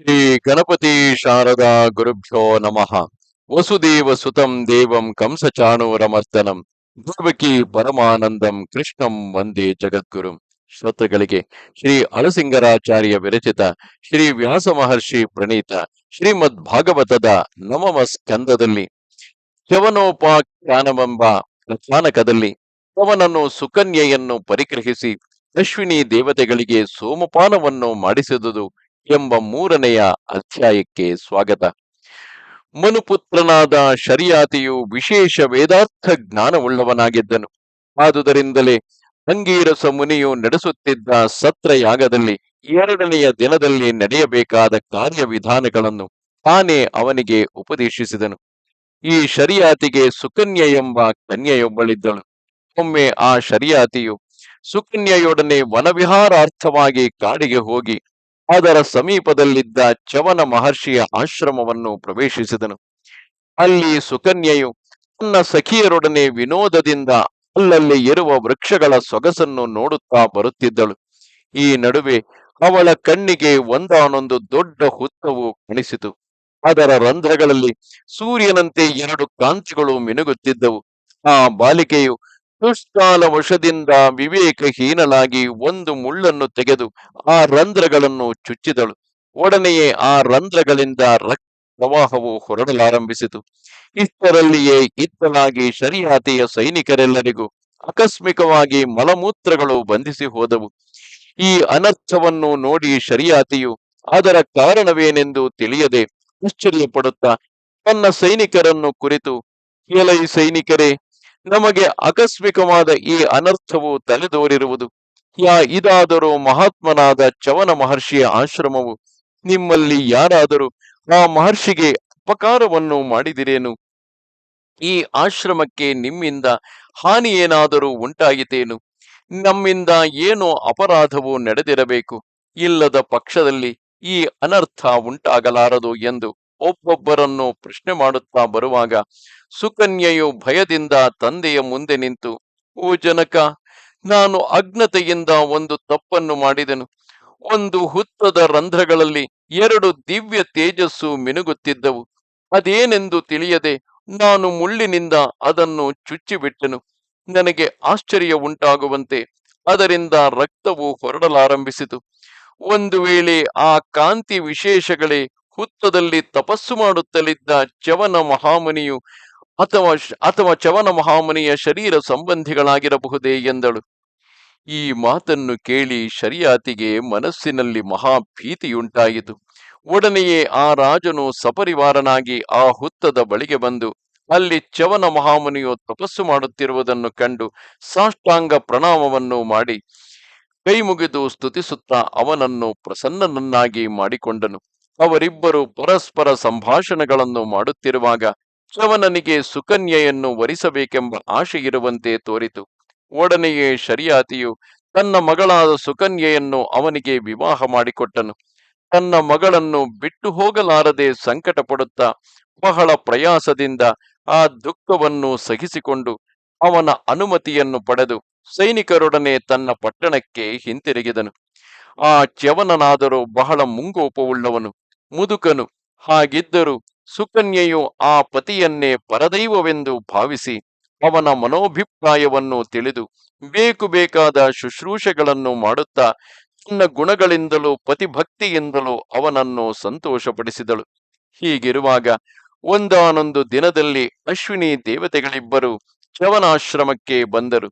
ಶ್ರೀ ಗಣಪತಿ ಶಾರದಾ ಗುರುಭ್ಯೋ ನಮಃ. ವಸುದೇವ ಸುತಂ ದೇವಂ ಕಂಸಚಾಣೂರಮರ್ದನಂ ದೇವಕಿ ಪರಮಾನಂದಂ ಕೃಷ್ಣಂ ವಂದೇ ಜಗದ್ಗುರು. ಶ್ರೋತೃಗಳಿಗೆ ಶ್ರೀ ಅಳಸಿಂಗರಾಚಾರ್ಯ ವಿರಚಿತ ಶ್ರೀ ವ್ಯಾಸ ಮಹರ್ಷಿ ಪ್ರಣೀತ ಶ್ರೀಮದ್ ಭಾಗವತದ ನವಮ ಸ್ಕಂದದಲ್ಲಿ ಶವನೋಪಾಖ್ಯಾನವೆಂಬ ಪ್ರಚಾನಕದಲ್ಲಿ ಅವನನ್ನು ಸುಕನ್ಯೆಯನ್ನು ಪರಿಗ್ರಹಿಸಿ ಅಶ್ವಿನಿ ದೇವತೆಗಳಿಗೆ ಸೋಮಪಾನವನ್ನು ಮಾಡಿಸಿದುದು ಎಂಬ ಮೂರನೆಯ ಅಧ್ಯಾಯಕ್ಕೆ ಸ್ವಾಗತ. ಮನುಪುತ್ರನಾದ ಶರಿಯಾತಿಯು ವಿಶೇಷ ವೇದಾರ್ಥ ಜ್ಞಾನವುಳ್ಳವನಾಗಿದ್ದನು. ಆದುದರಿಂದಲೇ ಅಂಗೀರಸ ಮುನಿಯು ನಡೆಸುತ್ತಿದ್ದ ಸತ್ರಯಾಗದಲ್ಲಿ ಎರಡನೆಯ ದಿನದಲ್ಲಿ ನಡೆಯಬೇಕಾದ ಕಾರ್ಯವಿಧಾನಗಳನ್ನು ತಾನೇ ಅವನಿಗೆ ಉಪದೇಶಿಸಿದನು. ಈ ಶರಿಯಾತಿಗೆ ಸುಕನ್ಯೆ ಎಂಬ ಕನ್ಯೆಯೊಬ್ಬಳಿದ್ದಳು. ಒಮ್ಮೆ ಆ ಶರಿಯಾತಿಯು ಸುಕನ್ಯೆಯೊಡನೆ ವನವಿಹಾರಾರ್ಥವಾಗಿ ಕಾಡಿಗೆ ಹೋಗಿ ಅದರ ಸಮೀಪದಲ್ಲಿದ್ದ ಚವನ ಮಹರ್ಷಿಯ ಆಶ್ರಮವನ್ನು ಪ್ರವೇಶಿಸಿದನು. ಅಲ್ಲಿ ಸುಕನ್ಯೆಯು ತನ್ನ ಸಖಿಯರೊಡನೆ ವಿನೋದದಿಂದ ಅಲ್ಲಲ್ಲಿ ಇರುವ ವೃಕ್ಷಗಳ ಸೊಗಸನ್ನು ನೋಡುತ್ತಾ ಬರುತ್ತಿದ್ದಳು. ಈ ನಡುವೆ ಅವಳ ಕಣ್ಣಿಗೆ ಒಂದಾನೊಂದು ದೊಡ್ಡ ಹುತ್ತವು ಕಾಣಿಸಿತು. ಅದರ ರಂಧ್ರಗಳಲ್ಲಿ ಸೂರ್ಯನಂತೆ ಎರಡು ಕಾಂತಿಗಳು ಮಿನುಗುತ್ತಿದ್ದವು. ಆ ಬಾಲಿಕೆಯು ದುಷ್ಕಾಲ ವಶದಿಂದ ವಿವೇಕಹೀನನಾಗಿ ಒಂದು ಮುಳ್ಳನ್ನು ತೆಗೆದು ಆ ರಂಧ್ರಗಳನ್ನು ಚುಚ್ಚಿದಳು. ಒಡನೆಯೇ ಆ ರಂಧ್ರಗಳಿಂದ ರಕ್ತ ಪ್ರವಾಹವು ಹೊರಡಲಾರಂಭಿಸಿತು. ಇಷ್ಟರಲ್ಲಿಯೇ ಇತ್ತಲಾಗಿ ಶರಿಯಾತಿಯ ಸೈನಿಕರೆಲ್ಲರಿಗೂ ಆಕಸ್ಮಿಕವಾಗಿ ಮಲಮೂತ್ರಗಳು ಬಂಧಿಸಿ ಹೋದವು. ಈ ಅನರ್ಥವನ್ನು ನೋಡಿ ಶರಿಯಾತಿಯು, ಅದರ ಕಾರಣವೇನೆಂದು ತಿಳಿಯದೆ ಆಶ್ಚರ್ಯಪಡುತ್ತಾ, ತನ್ನ ಸೈನಿಕರನ್ನು ಕುರಿತು ಕೇಲೈ ಸೈನಿಕರೇ ನಮಗೆ ಆಕಸ್ಮಿಕವಾದ ಈ ಅನರ್ಥವು ತಲೆದೋರಿರುವುದು. ಯಾ ಇದಾದರೂ ಮಹಾತ್ಮನಾದ ಚವನ ಮಹರ್ಷಿಯ ಆಶ್ರಮವು ನಿಮ್ಮಲ್ಲಿ ಯಾರಾದರೂ ಆ ಮಹರ್ಷಿಗೆ ಅಪಕಾರವನ್ನು ಮಾಡಿದಿರೇನು? ಈ ಆಶ್ರಮಕ್ಕೆ ನಿಮ್ಮಿಂದ ಹಾನಿ ಏನಾದರೂ ಉಂಟಾಯಿತೇನು ನಮ್ಮಿಂದ ಏನೋ ಅಪರಾಧವು ನಡೆದಿರಬೇಕು. ಇಲ್ಲದ ಪಕ್ಷದಲ್ಲಿ ಈ ಅನರ್ಥ ಉಂಟಾಗಲಾರದು ಎಂದು ಒಬ್ಬೊಬ್ಬರನ್ನು ಪ್ರಶ್ನೆ ಮಾಡುತ್ತಾ ಬರುವಾಗ ಸುಕನ್ಯೆಯು ಭಯದಿಂದ ತಂದೆಯ ಮುಂದೆ ನಿಂತು, ಓ ಜನಕ, ನಾನು ಅಜ್ಞತೆಯಿಂದ ಒಂದು ತಪ್ಪನ್ನು ಮಾಡಿದೆನು. ಒಂದು ಹುತ್ತದ ರಂಧ್ರಗಳಲ್ಲಿ ಎರಡು ದಿವ್ಯ ತೇಜಸ್ಸು ಮಿನುಗುತ್ತಿದ್ದವು. ಅದೇನೆಂದು ತಿಳಿಯದೆ ನಾನು ಮುಳ್ಳಿನಿಂದ ಅದನ್ನು ಚುಚ್ಚಿಬಿಟ್ಟೆನು. ನನಗೆ ಆಶ್ಚರ್ಯ ಉಂಟಾಗುವಂತೆ ಅದರಿಂದ ರಕ್ತವು ಹೊರಡಲಾರಂಭಿಸಿತು. ಒಂದು ವೇಳೆ ಆ ಕಾಂತಿ ವಿಶೇಷಗಳೇ ಹುತ್ತದಲ್ಲಿ ತಪಸ್ಸು ಮಾಡುತ್ತಲಿದ್ದ ಚವನ ಮಹಾಮುನಿಯು ಅಥವಾ ಅಥವಾ ಚವನ ಮಹಾಮುನಿಯ ಶರೀರ ಸಂಬಂಧಿಗಳಾಗಿರಬಹುದೇ ಎಂದಳು. ಈ ಮಾತನ್ನು ಕೇಳಿ ಶರಿಯಾತಿಗೆ ಮನಸ್ಸಿನಲ್ಲಿ ಮಹಾಭೀತಿಯುಂಟಾಯಿತು. ಒಡನೆಯೇ ಆ ರಾಜನು ಸಪರಿವಾರನಾಗಿ ಆ ಹುತ್ತದ ಬಳಿಗೆ ಬಂದು, ಅಲ್ಲಿ ಚವನ ಮಹಾಮುನಿಯು ತಪಸ್ಸು ಮಾಡುತ್ತಿರುವುದನ್ನು ಕಂಡು ಸಾಷ್ಟಾಂಗ ಪ್ರಣಾಮವನ್ನು ಮಾಡಿ, ಕೈ ಮುಗಿದು ಸ್ತುತಿಸುತ್ತಾ ಅವನನ್ನು ಪ್ರಸನ್ನನನ್ನಾಗಿ ಮಾಡಿಕೊಂಡನು. ಅವರಿಬ್ಬರು ಪರಸ್ಪರ ಸಂಭಾಷಣೆಗಳನ್ನು ಮಾಡುತ್ತಿರುವಾಗ ಚವನನಿಗೆ ಸುಕನ್ಯೆಯನ್ನು ವರಿಸಬೇಕೆಂಬ ಆಶೆ ಇರುವಂತೆ ತೋರಿತು. ಒಡನೆಯೇ ಶರಿಯಾತಿಯು ತನ್ನ ಮಗಳಾದ ಸುಕನ್ಯೆಯನ್ನು ಅವನಿಗೆ ವಿವಾಹ ಮಾಡಿಕೊಟ್ಟನು. ತನ್ನ ಮಗಳನ್ನು ಬಿಟ್ಟು ಹೋಗಲಾರದೆ ಸಂಕಟ ಪಡುತ್ತಾ ಬಹಳ ಪ್ರಯಾಸದಿಂದ ಆ ದುಃಖವನ್ನು ಸಹಿಸಿಕೊಂಡು ಅವನ ಅನುಮತಿಯನ್ನು ಪಡೆದು ಸೈನಿಕರೊಡನೆ ತನ್ನ ಪಟ್ಟಣಕ್ಕೆ ಹಿಂತಿರುಗಿದನು. ಆ ಚ್ಯವನನಾದರೂ ಬಹಳ ಮುಂಗೋಪವುಳ್ಳವನು. ಮುದುಕನು ಹಾಗಿದ್ದರೂ ಸುಕನ್ಯೆಯು ಆ ಪತಿಯನ್ನೇ ಪರದೈವವೆಂದು ಭಾವಿಸಿ ಅವನ ಮನೋಭಿಪ್ರಾಯವನ್ನು ತಿಳಿದು ಬೇಕು ಬೇಕಾದ ಶುಶ್ರೂಷೆಗಳನ್ನು ಮಾಡುತ್ತಾ ತನ್ನ ಗುಣಗಳಿಂದಲೂ ಪತಿಭಕ್ತಿಯಿಂದಲೂ ಅವನನ್ನು ಸಂತೋಷಪಡಿಸಿದಳು. ಹೀಗಿರುವಾಗ ಒಂದಾನೊಂದು ದಿನದಲ್ಲಿ ಅಶ್ವಿನಿ ದೇವತೆಗಳಿಬ್ಬರು ಚವನಾಶ್ರಮಕ್ಕೆ ಬಂದರು.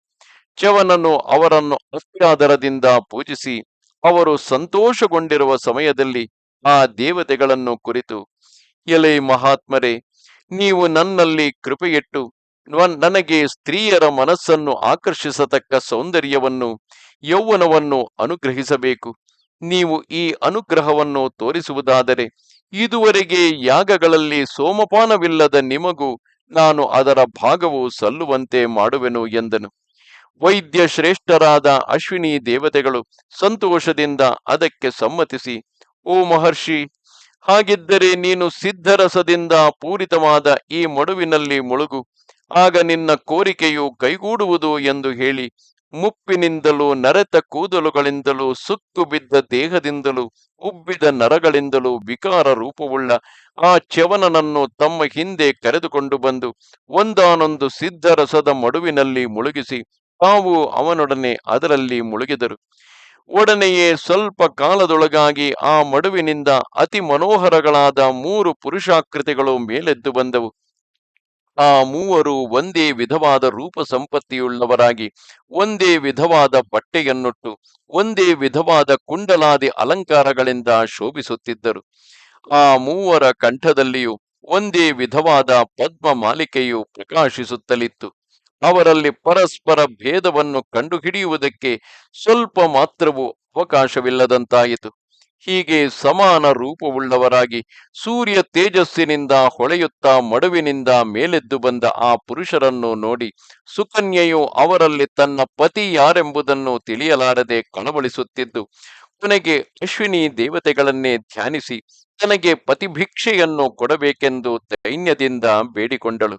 ಚವನನು ಅವರನ್ನು ಅತ್ಯಾದರದಿಂದ ಪೂಜಿಸಿ ಅವರು ಸಂತೋಷಗೊಂಡಿರುವ ಸಮಯದಲ್ಲಿ ಆ ದೇವತೆಗಳನ್ನು ಕುರಿತು ಎಲೆ ಮಹಾತ್ಮರೇ, ನೀವು ನನ್ನಲ್ಲಿ ಕೃಪೆಯಿಟ್ಟು ನನಗೆ ಸ್ತ್ರೀಯರ ಮನಸ್ಸನ್ನು ಆಕರ್ಷಿಸತಕ್ಕ ಸೌಂದರ್ಯವನ್ನು, ಯೌವನವನ್ನು ಅನುಗ್ರಹಿಸಬೇಕು. ನೀವು ಈ ಅನುಗ್ರಹವನ್ನು ತೋರಿಸುವುದಾದರೆ ಇದುವರೆಗೆ ಯಾಗಗಳಲ್ಲಿ ಸೋಮಪಾನವಿಲ್ಲದ ನಿಮಗೂ ನಾನು ಅದರ ಭಾಗವು ಸಲ್ಲುವಂತೆ ಮಾಡುವೆನು ಎಂದನು. ವೈದ್ಯ ಶ್ರೇಷ್ಠರಾದ ಅಶ್ವಿನಿ ದೇವತೆಗಳು ಸಂತೋಷದಿಂದ ಅದಕ್ಕೆ ಸಮ್ಮತಿಸಿ, ಓ ಮಹರ್ಷಿ ಹಾಗಿದ್ದರೆ ನೀನು ಸಿದ್ಧರಸದಿಂದ ಪೂರಿತವಾದ ಈ ಮಡುವಿನಲ್ಲಿ ಮುಳುಗು. ಆಗ ನಿನ್ನ ಕೋರಿಕೆಯು ಕೈಗೂಡುವುದು ಎಂದು ಹೇಳಿ, ಮುಪ್ಪಿನಿಂದಲೂ ನರೆತ ಕೂದಲುಗಳಿಂದಲೂ ಸುಕ್ಕು ಬಿದ್ದ ದೇಹದಿಂದಲೂ ಉಬ್ಬಿದ ನರಗಳಿಂದಲೂ ವಿಕಾರ ರೂಪವುಳ್ಳ ಆ ಚ್ಯವನನನ್ನು ತಮ್ಮ ಹಿಂದೆ ಕರೆದುಕೊಂಡು ಬಂದು ಒಂದಾನೊಂದು ಸಿದ್ಧರಸದ ಮಡುವಿನಲ್ಲಿ ಮುಳುಗಿಸಿ, ತಾವು ಅವನೊಡನೆ ಅದರಲ್ಲಿ ಮುಳುಗಿದರು. ಒಡನೆಯೇ ಸ್ವಲ್ಪ ಕಾಲದೊಳಗಾಗಿ ಆ ಮಡುವಿನಿಂದ ಅತಿ ಮನೋಹರಗಳಾದ ಮೂರು ಪುರುಷಾಕೃತಿಗಳು ಮೇಲೆದ್ದು ಬಂದವು. ಆ ಮೂವರು ಒಂದೇ ವಿಧವಾದ ರೂಪ ಸಂಪತ್ತಿಯುಳ್ಳವರಾಗಿ, ಒಂದೇ ವಿಧವಾದ ಬಟ್ಟೆಯನ್ನುಟ್ಟು, ಒಂದೇ ವಿಧವಾದ ಕುಂಡಲಾದಿ ಅಲಂಕಾರಗಳಿಂದ ಶೋಭಿಸುತ್ತಿದ್ದರು. ಆ ಮೂವರ ಕಂಠದಲ್ಲಿಯೂ ಒಂದೇ ವಿಧವಾದ ಪದ್ಮ ಮಾಲಿಕೆಯು ಪ್ರಕಾಶಿಸುತ್ತಲಿತ್ತು. ಅವರಲ್ಲಿ ಪರಸ್ಪರ ಭೇದವನ್ನು ಕಂಡುಹಿಡಿಯುವುದಕ್ಕೆ ಸ್ವಲ್ಪ ಮಾತ್ರವೂ ಅವಕಾಶವಿಲ್ಲದಂತಾಯಿತು. ಹೀಗೆ ಸಮಾನ ರೂಪವುಳ್ಳವರಾಗಿ ಸೂರ್ಯ ತೇಜಸ್ಸಿನಿಂದ ಹೊಳೆಯುತ್ತಾ ಮಡುವಿನಿಂದ ಮೇಲೆದ್ದು ಬಂದ ಆ ಪುರುಷರನ್ನು ನೋಡಿ ಸುಕನ್ಯೆಯು ಅವರಲ್ಲಿ ತನ್ನ ಪತಿ ಯಾರೆಂಬುದನ್ನು ತಿಳಿಯಲಾರದೆ ಕಳವಳಿಸುತ್ತಿದ್ದು ಕೊನೆಗೆ ಅಶ್ವಿನಿ ದೇವತೆಗಳನ್ನೇ ಧ್ಯಾನಿಸಿ ತನಗೆ ಪತಿಭಿಕ್ಷೆಯನ್ನು ಕೊಡಬೇಕೆಂದು ದೈನ್ಯದಿಂದ ಬೇಡಿಕೊಂಡಳು.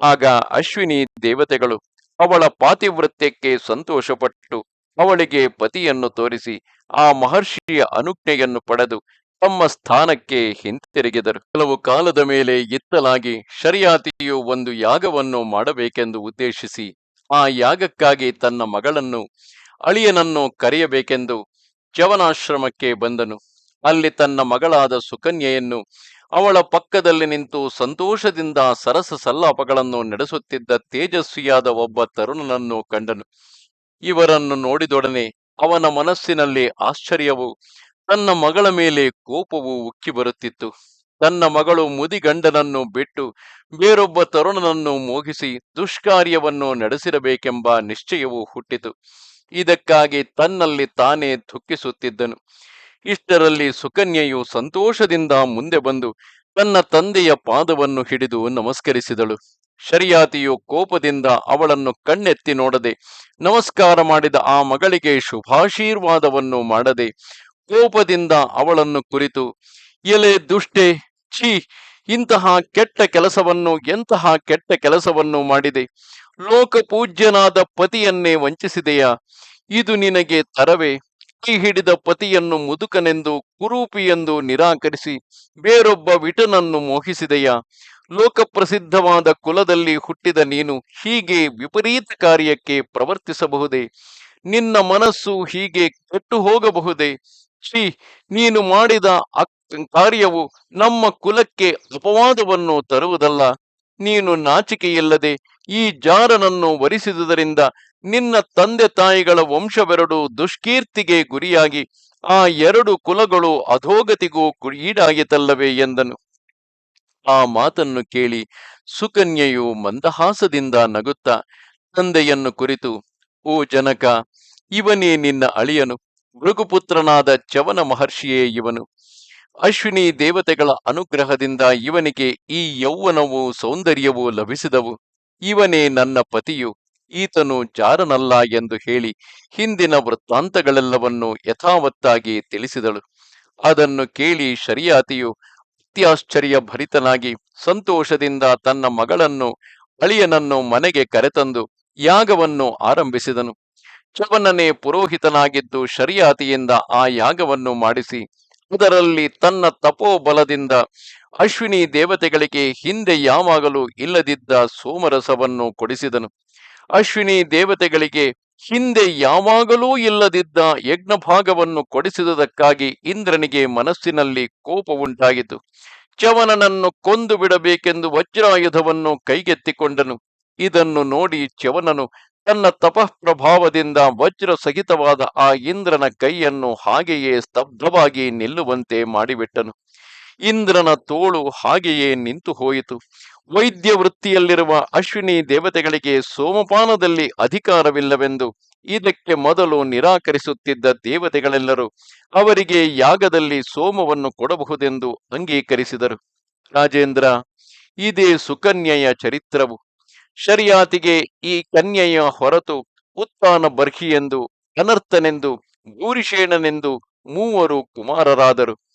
ಆಗ ಅಶ್ವಿನಿ ದೇವತೆಗಳು ಅವಳ ಪಾತಿವೃತ್ಯಕ್ಕೆ ಸಂತೋಷಪಟ್ಟು ಅವಳಿಗೆ ಪತಿಯನ್ನು ತೋರಿಸಿ ಆ ಮಹರ್ಷಿಯ ಅನುಜ್ಞೆಯನ್ನು ಪಡೆದು ತಮ್ಮ ಸ್ಥಾನಕ್ಕೆ ಹಿಂತಿರುಗಿದರು. ಕೆಲವು ಕಾಲದ ಮೇಲೆ ಇತ್ತಲಾಗಿ ಶರಿಯಾತಿಯು ಒಂದು ಯಾಗವನ್ನು ಮಾಡಬೇಕೆಂದು ಉದ್ದೇಶಿಸಿ ಆ ಯಾಗಕ್ಕಾಗಿ ತನ್ನ ಮಗಳನ್ನು ಅಳಿಯನನ್ನು ಕರೆಯಬೇಕೆಂದು ಚವನಾಶ್ರಮಕ್ಕೆ ಬಂದನು. ಅಲ್ಲಿ ತನ್ನ ಮಗಳಾದ ಸುಕನ್ಯೆಯನ್ನು ಅವಳ ಪಕ್ಕದಲ್ಲಿ ನಿಂತು ಸಂತೋಷದಿಂದ ಸರಸ ಸಲ್ಲಾಪಗಳನ್ನು ನಡೆಸುತ್ತಿದ್ದ ತೇಜಸ್ವಿಯಾದ ಒಬ್ಬ ತರುಣನನ್ನು ಕಂಡನು. ಇವರನ್ನು ನೋಡಿದೊಡನೆ ಅವನ ಮನಸ್ಸಿನಲ್ಲಿ ಆಶ್ಚರ್ಯವು, ತನ್ನ ಮಗಳ ಮೇಲೆ ಕೋಪವು ಉಕ್ಕಿ ಬರುತ್ತಿತ್ತು. ತನ್ನ ಮಗಳು ಮುದಿಗಂಡನನ್ನು ಬಿಟ್ಟು ಬೇರೊಬ್ಬ ತರುಣನನ್ನು ಮೋಹಿಸಿ ದುಷ್ಕಾರ್ಯವನ್ನು ನಡೆಸಿರಬೇಕೆಂಬ ನಿಶ್ಚಯವು ಹುಟ್ಟಿತು. ಇದಕ್ಕಾಗಿ ತನ್ನಲ್ಲಿ ತಾನೇ ದುಃಖಿಸುತ್ತಿದ್ದನು. ಇಷ್ಟರಲ್ಲಿ ಸುಕನ್ಯೆಯು ಸಂತೋಷದಿಂದ ಮುಂದೆ ಬಂದು ತನ್ನ ತಂದೆಯ ಪಾದವನ್ನು ಹಿಡಿದು ನಮಸ್ಕರಿಸಿದಳು. ಶರಿಯಾತಿಯು ಕೋಪದಿಂದ ಅವಳನ್ನು ಕಣ್ಣೆತ್ತಿ ನೋಡದೆ ನಮಸ್ಕಾರ ಮಾಡಿದ ಆ ಮಗಳಿಗೆ ಶುಭಾಶೀರ್ವಾದವನ್ನು ಮಾಡದೆ ಕೋಪದಿಂದ ಅವಳನ್ನು ಕುರಿತು, ಎಲೆ ದುಷ್ಟೆ, ಛೀ, ಇಂತಹ ಕೆಟ್ಟ ಕೆಲಸವನ್ನು, ಎಂತಹ ಕೆಟ್ಟ ಕೆಲಸವನ್ನು ಮಾಡಿದೆ. ಲೋಕಪೂಜ್ಯನಾದ ಪತಿಯನ್ನೇ ವಂಚಿಸಿದೆಯಾ? ಇದು ನಿನಗೆ ತರವೇ? ಕೈ ಹಿಡಿದ ಪತಿಯನ್ನು ಮುದುಕನೆಂದು, ಕುರೂಪಿಯೆಂದು ನಿರಾಕರಿಸಿ, ಬೇರೊಬ್ಬ ವಿಟನನ್ನು ಮೋಹಿಸಿದೆಯಾ. ಲೋಕಪ್ರಸಿದ್ಧವಾದ ಕುಲದಲ್ಲಿ ಹುಟ್ಟಿದ ನೀನು ಹೀಗೆ ವಿಪರೀತ ಕಾರ್ಯಕ್ಕೆ ಪ್ರವರ್ತಿಸಬಹುದೇ? ನಿನ್ನ ಮನಸ್ಸು ಹೀಗೆ ಕೆಟ್ಟು ಹೋಗಬಹುದೇ ಶ್ರೀ ನೀನು ಮಾಡಿದ ಕಾರ್ಯವು ನಮ್ಮ ಕುಲಕ್ಕೆ ಅಪವಾದವನ್ನು ತರುವುದಲ್ಲ. ನೀನು ನಾಚಿಕೆಯಿಲ್ಲದೆ ಈ ಜಾರನನ್ನು ವರಿಸಿದುದರಿಂದ ನಿನ್ನ ತಂದೆ ತಾಯಿಗಳ ವಂಶವೆರಡು ದುಷ್ಕೀರ್ತಿಗೆ ಗುರಿಯಾಗಿ ಆ ಎರಡು ಕುಲಗಳು ಅಧೋಗತಿಗೂ ಈಡಾಗಿತಲ್ಲವೇ ಎಂದನು. ಆ ಮಾತನ್ನು ಕೇಳಿ ಸುಕನ್ಯೆಯು ಮಂದಹಾಸದಿಂದ ನಗುತ್ತಾ ತಂದೆಯನ್ನು ಕುರಿತು, ಓ ಜನಕ, ಇವನೇ ನಿನ್ನ ಅಳಿಯನು ಮೃಗುಪುತ್ರನಾದ ಚವನ ಮಹರ್ಷಿಯೇ ಇವನು. ಅಶ್ವಿನಿ ದೇವತೆಗಳ ಅನುಗ್ರಹದಿಂದ ಇವನಿಗೆ ಈ ಯೌವನವು ಸೌಂದರ್ಯವೂ ಲಭಿಸಿದವು. ಇವನೇ ನನ್ನ ಪತಿಯು, ಈತನು ಜಾರನಲ್ಲ ಎಂದು ಹೇಳಿ ಹಿಂದಿನ ವೃತ್ತಾಂತಗಳೆಲ್ಲವನ್ನು ಯಥಾವತ್ತಾಗಿ ತಿಳಿಸಿದಳು. ಅದನ್ನು ಕೇಳಿ ಶರಿಯಾತಿಯು ಅತ್ಯಾಶ್ಚರ್ಯ ಭರಿತನಾಗಿ ಸಂತೋಷದಿಂದ ತನ್ನ ಮಗಳನ್ನು, ಅಳಿಯನನ್ನು ಮನೆಗೆ ಕರೆತಂದು ಯಾಗವನ್ನು ಆರಂಭಿಸಿದನು. ಚವನನೇ ಪುರೋಹಿತನಾಗಿದ್ದು ಶರಿಯಾತಿಯಿಂದ ಆ ಯಾಗವನ್ನು ಮಾಡಿಸಿ, ಅದರಲ್ಲಿ ತನ್ನ ತಪೋಬಲದಿಂದ ಅಶ್ವಿನಿ ದೇವತೆಗಳಿಗೆ ಹಿಂದೆ ಯಾವಾಗಲೂ ಇಲ್ಲದಿದ್ದ ಸೋಮರಸವನ್ನು ಕೊಡಿಸಿದನು. ಅಶ್ವಿನಿ ದೇವತೆಗಳಿಗೆ ಹಿಂದೆ ಯಾವಾಗಲೂ ಇಲ್ಲದಿದ್ದ ಯಜ್ಞ ಭಾಗವನ್ನು ಕೊಡಿಸಿದುದಕ್ಕಾಗಿ ಇಂದ್ರನಿಗೆ ಮನಸ್ಸಿನಲ್ಲಿ ಕೋಪ ಉಂಟಾಗಿತು ಚವನನನ್ನು ಕೊಂದು ಬಿಡಬೇಕೆಂದು ವಜ್ರಾಯುಧವನ್ನು ಕೈಗೆತ್ತಿಕೊಂಡನು. ಇದನ್ನು ನೋಡಿ ಚವನನು ತನ್ನ ತಪಃಪ್ರಭಾವದಿಂದ ವಜ್ರ ಸಹಿತವಾದ ಆ ಇಂದ್ರನ ಕೈಯನ್ನು ಹಾಗೆಯೇ ಸ್ತಬ್ಧವಾಗಿ ನಿಲ್ಲುವಂತೆ ಮಾಡಿಬಿಟ್ಟನು. ಇಂದ್ರನ ತೋಳು ಹಾಗೆಯೇ ನಿಂತು ಹೋಯಿತು. ವೈದ್ಯ ವೃತ್ತಿಯಲ್ಲಿರುವ ಅಶ್ವಿನಿ ದೇವತೆಗಳಿಗೆ ಸೋಮಪಾನದಲ್ಲಿ ಅಧಿಕಾರವಿಲ್ಲವೆಂದು ಇದಕ್ಕೆ ಮೊದಲು ನಿರಾಕರಿಸುತ್ತಿದ್ದ ದೇವತೆಗಳೆಲ್ಲರೂ ಅವರಿಗೆ ಯಾಗದಲ್ಲಿ ಸೋಮವನ್ನು ಕೊಡಬಹುದೆಂದು ಅಂಗೀಕರಿಸಿದರು. ರಾಜೇಂದ್ರ, ಇದೇ ಸುಕನ್ಯೆಯ ಚರಿತ್ರವು. ಶರಿಯಾತಿಗೆ ಈ ಕನ್ಯೆಯ ಹೊರತು ಉತ್ಥಾನ ಬರ್ಹಿಯೆಂದು ಅನರ್ಥನೆಂದು, ಭೂರಿಷೇಣನೆಂದು ಮೂವರು ಕುಮಾರರಾದರು.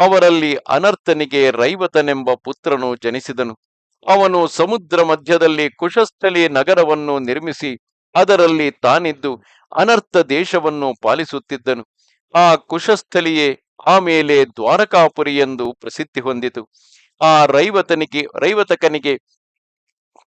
ಅವರಲ್ಲಿ ಅನರ್ಥನಿಗೆ ರೈವತನೆಂಬ ಪುತ್ರನು ಜನಿಸಿದನು. ಅವನು ಸಮುದ್ರ ಮಧ್ಯದಲ್ಲಿ ಕುಶಸ್ಥಲಿ ನಗರವನ್ನು ನಿರ್ಮಿಸಿ ಅದರಲ್ಲಿ ತಾನಿದ್ದು ಅನರ್ಥ ದೇಶವನ್ನು ಪಾಲಿಸುತ್ತಿದ್ದನು. ಆ ಕುಶಸ್ಥಲಿಯೇ ಆಮೇಲೆ ದ್ವಾರಕಾಪುರಿ ಎಂದು ಪ್ರಸಿದ್ಧಿ ಹೊಂದಿತು. ಆ ರೈವತನಿಗೆ, ರೈವತಕನಿಗೆ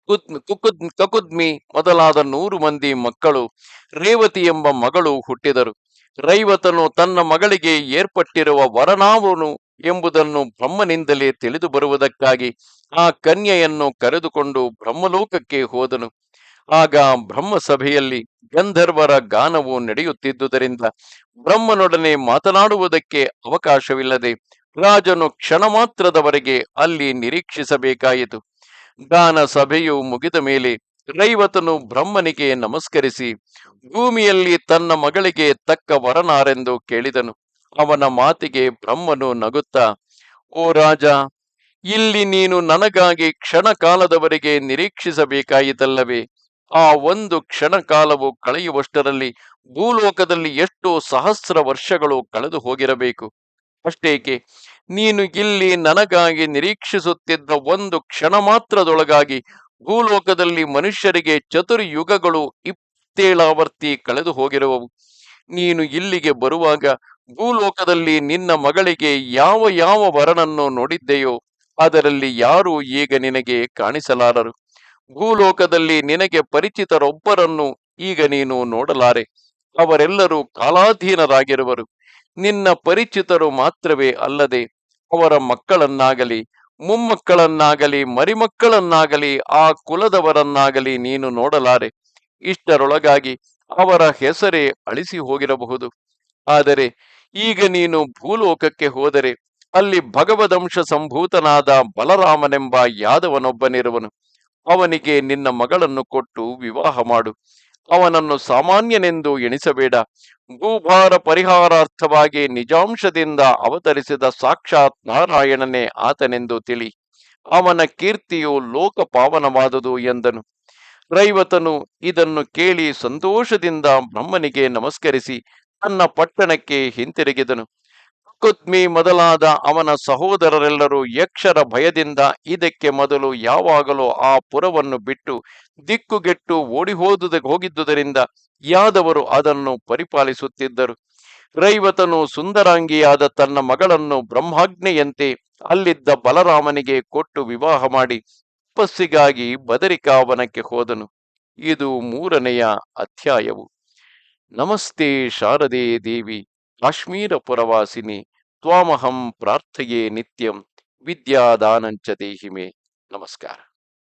ಕುದ್- ಕುಕುದ್, ಕಕುದ್ಮಿ ಮೊದಲಾದ ನೂರು ಮಂದಿ ಮಕ್ಕಳು, ರೇವತಿ ಎಂಬ ಮಗಳು ಹುಟ್ಟಿದರು. ರೈವತನು ತನ್ನ ಮಗಳಿಗೆ ಏರ್ಪಟ್ಟಿರುವ ವರನಾವನು ಎಂಬುದನ್ನು ಬ್ರಹ್ಮನಿಂದಲೇ ತಿಳಿದು ಬರುವುದಕ್ಕಾಗಿ ಆ ಕನ್ಯೆಯನ್ನು ಕರೆದುಕೊಂಡು ಬ್ರಹ್ಮಲೋಕಕ್ಕೆ ಹೋದನು. ಆಗ ಬ್ರಹ್ಮ ಸಭೆಯಲ್ಲಿ ಗಂಧರ್ವರ ಗಾನವು ನಡೆಯುತ್ತಿದ್ದುದರಿಂದ ಬ್ರಹ್ಮನೊಡನೆ ಮಾತನಾಡುವುದಕ್ಕೆ ಅವಕಾಶವಿಲ್ಲದೆ ರಾಜನು ಕ್ಷಣ ಮಾತ್ರದವರೆಗೆ ಅಲ್ಲಿ ನಿರೀಕ್ಷಿಸಬೇಕಾಯಿತು. ಗಾನ ಸಭೆಯು ಮುಗಿದ ಮೇಲೆ ರೈವತನು ಬ್ರಹ್ಮನಿಗೆ ನಮಸ್ಕರಿಸಿ, ಭೂಮಿಯಲ್ಲಿ ತನ್ನ ಮಗಳಿಗೆ ತಕ್ಕ ವರನಾರೆಂದು ಕೇಳಿದನು. ಅವನ ಮಾತಿಗೆ ಬ್ರಹ್ಮನು ನಗುತ್ತಾ, ಓ ರಾಜ, ಇಲ್ಲಿ ನೀನು ನನಗಾಗಿ ಕ್ಷಣ ಕಾಲದವರೆಗೆ ನಿರೀಕ್ಷಿಸಬೇಕಾಯಿತಲ್ಲವೇ? ಆ ಒಂದು ಕ್ಷಣ ಕಾಲವು ಕಳೆಯುವಷ್ಟರಲ್ಲಿ ಭೂಲೋಕದಲ್ಲಿ ಎಷ್ಟೋ ಸಹಸ್ರ ವರ್ಷಗಳು ಕಳೆದು ಹೋಗಿರಬೇಕು. ಅಷ್ಟೇಕೆ, ನೀನು ಇಲ್ಲಿ ನನಗಾಗಿ ನಿರೀಕ್ಷಿಸುತ್ತಿದ್ದ ಒಂದು ಕ್ಷಣ ಮಾತ್ರದೊಳಗಾಗಿ ಭೂಲೋಕದಲ್ಲಿ ಮನುಷ್ಯರಿಗೆ ಚತುರ್ಯುಗಗಳು ಇಪ್ಪತ್ತೇಳಾವರ್ತಿ ಕಳೆದು ಹೋಗಿರುವವು. ನೀನು ಇಲ್ಲಿಗೆ ಬರುವಾಗ ಭೂಲೋಕದಲ್ಲಿ ನಿನ್ನ ಮಗಳಿಗೆ ಯಾವ ಯಾವ ವರನನ್ನು ನೋಡಿದ್ದೆಯೋ ಅದರಲ್ಲಿ ಯಾರು ಈಗ ನಿನಗೆ ಕಾಣಿಸಲಾರರು. ಭೂಲೋಕದಲ್ಲಿ ನಿನಗೆ ಪರಿಚಿತರೊಬ್ಬರನ್ನು ಈಗ ನೀನು ನೋಡಲಾರೆ. ಅವರೆಲ್ಲರೂ ಕಾಲಾಧೀನರಾಗಿರುವರು. ನಿನ್ನ ಪರಿಚಿತರು ಮಾತ್ರವೇ ಅಲ್ಲದೆ ಅವರ ಮಕ್ಕಳನ್ನಾಗಲಿ, ಮೊಮ್ಮಕ್ಕಳನ್ನಾಗಲಿ, ಮರಿಮಕ್ಕಳನ್ನಾಗಲಿ, ಆ ಕುಲದವರನ್ನಾಗಲಿ ನೀನು ನೋಡಲಾರೆ. ಇಷ್ಟರೊಳಗಾಗಿ ಅವರ ಹೆಸರೇ ಅಳಿಸಿ ಹೋಗಿರಬಹುದು. ಆದರೆ ಈಗ ನೀನು ಭೂಲೋಕಕ್ಕೆ ಹೋದರೆ ಅಲ್ಲಿ ಭಗವದಂಶ ಸಂಭೂತನಾದ ಬಲರಾಮನೆಂಬ ಯಾದವನೊಬ್ಬನಿರುವನು. ಅವನಿಗೆ ನಿನ್ನ ಮಗಳನ್ನು ಕೊಟ್ಟು ವಿವಾಹ ಮಾಡು. ಅವನನ್ನು ಸಾಮಾನ್ಯನೆಂದು ಎಣಿಸಬೇಡ. ಭೂಭಾರ ಪರಿಹಾರಾರ್ಥವಾಗಿ ನಿಜಾಂಶದಿಂದ ಅವತರಿಸಿದ ಸಾಕ್ಷಾತ್ ನಾರಾಯಣನೇ ಆತನೆಂದು ತಿಳಿ. ಅವನ ಕೀರ್ತಿಯು ಲೋಕ ಪಾವನವಾದುದು ಎಂದನು. ರೈವತನು ಇದನ್ನು ಕೇಳಿ ಸಂತೋಷದಿಂದ ಬ್ರಹ್ಮನಿಗೆ ನಮಸ್ಕರಿಸಿ ತನ್ನ ಪಟ್ಟಣಕ್ಕೆ ಹಿಂತಿರುಗಿದನು. ಕುತ್ಮಿ ಮೊದಲಾದ ಅವನ ಸಹೋದರರೆಲ್ಲರೂ ಯಕ್ಷರ ಭಯದಿಂದ ಇದಕ್ಕೆ ಮೊದಲು ಯಾವಾಗಲೂ ಆ ಪುರವನ್ನು ಬಿಟ್ಟು ದಿಕ್ಕುಗೆಟ್ಟು ಓಡಿ ಹೋದುದ ಹೋಗಿದ್ದುದರಿಂದ ಯಾದವರು ಅದನ್ನು ಪರಿಪಾಲಿಸುತ್ತಿದ್ದರು. ರೈವತನು ಸುಂದರಾಂಗಿಯಾದ ತನ್ನ ಮಗಳನ್ನು ಬ್ರಹ್ಮಾಜ್ಞೆಯಂತೆ ಅಲ್ಲಿದ್ದ ಬಲರಾಮನಿಗೆ ಕೊಟ್ಟು ವಿವಾಹ ಮಾಡಿ ತಪಸ್ಸಿಗಾಗಿ ಬದರಿಕಾವನಕ್ಕೆ ಹೋದನು. ಇದು ಮೂರನೆಯ ಅಧ್ಯಾಯವು. ನಮಸ್ತೆ ಶಾರದೆ ದೇವಿ, ಕಾಶ್ಮೀರ ಪುರವಾಸಿನಿ, ತ್ವಾಮಹಂ ಪ್ರಾರ್ಥೆಯೇ ನಿತ್ಯಂ, ವಿದ್ಯಾದಾನಂಚ ದೇಹಿಮೆ. ನಮಸ್ಕಾರ.